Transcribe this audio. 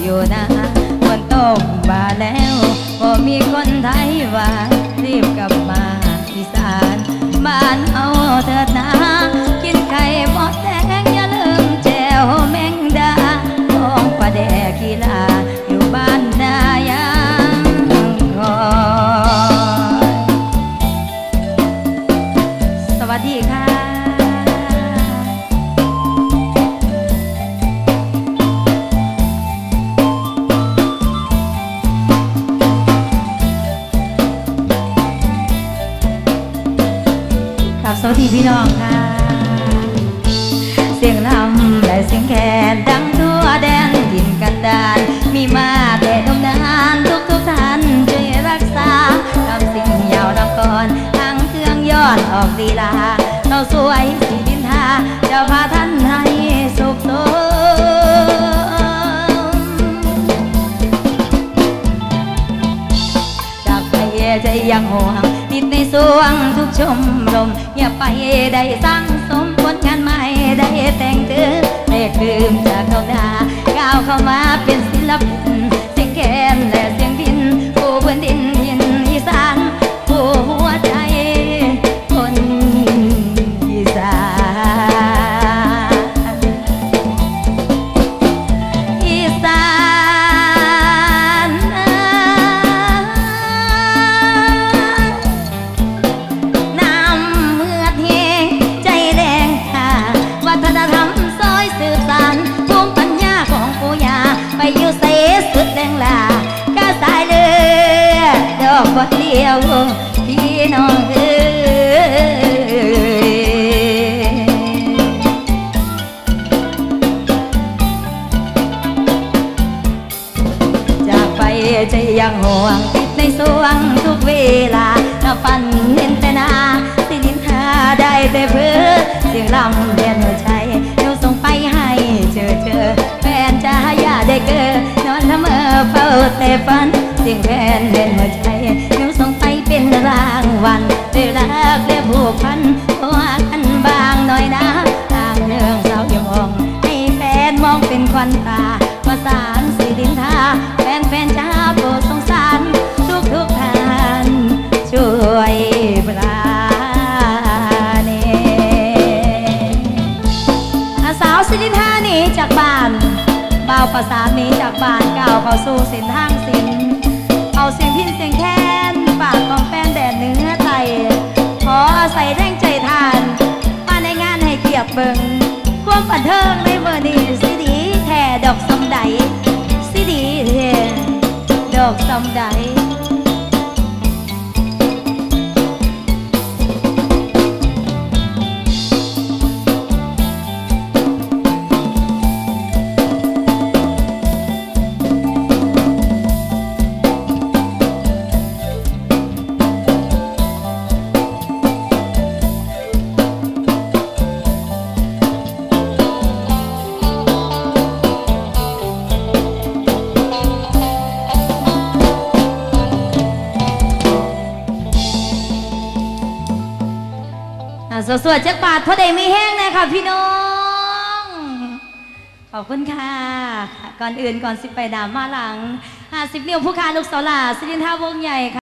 อยู่นะฝนตกบาแล้วบ่มีคนไทยว่ารีบกลับมาอีสานบ้านเอาเถอดนะ สวัสดีพี่น้องค่ะ เสียงลำและเสียงแคนดังทั่วแดนดินกันดาน มีมาแต่นมนานทุกทุกท่านช่วยรักษาทำสิ่งยาวดังก่อนทางเครื่องยอดออกลีลาเราสวยสีดินทาจะพาท่านให้สุขสมจากไปใจยังห่วงติดใน สวงทุกชมรม อย่าไปได้สร้างสมผลงานใหม่ได้แต่งถึงเรียกลืมจากเขาดาก้าวเข้ามาเป็นศิลปินียวพี่น้องเอ้จากไปใจยังห่วงติดในสวงทุกเวลาน้าปันเน้นแต่นาสินินทาได้แต่เพื่อเสียงลำเรียนหัวใจเดี๋ยวส่งไปให้เจอเจอแฟนจะอย่าได้เกิดนอนละเมอเฝ้าแต่ฝันเสียงแฟนเล่นหัวใจางวัลเวลาเรียผูกพันเพราะว่ากันบางหน่อยนะทางเรื่องสาวอย่ามอง ให้แฟนมองเป็นควันตาประสานสีดินทาแฟนแฟนจ้าโปรดสงสาร ทุกทุกท่านช่วยปราณีสาวสิรินทานีจากบ้านบ่าวประสานหนี้จากบ้านก้าวเข้าสู่เส้นทางสินเอาเสียงพินเสียงแค้นฝากของแฟ เบิงความบันเทิงในเมื่อนี้สิดีแท่ดอกสำใดสิดีแท่ดอกสำใด สวดสวดจักบาทพอได้ไม่แห้งนะค่ะพี่น้อง ขอบคุณค่ะ ก่อนอื่นก่อนสิไปดามมาหลัง 50 นิ้วผู้ค้าลูกสาวหลาสิรินทาวงใหญ่ค่ะ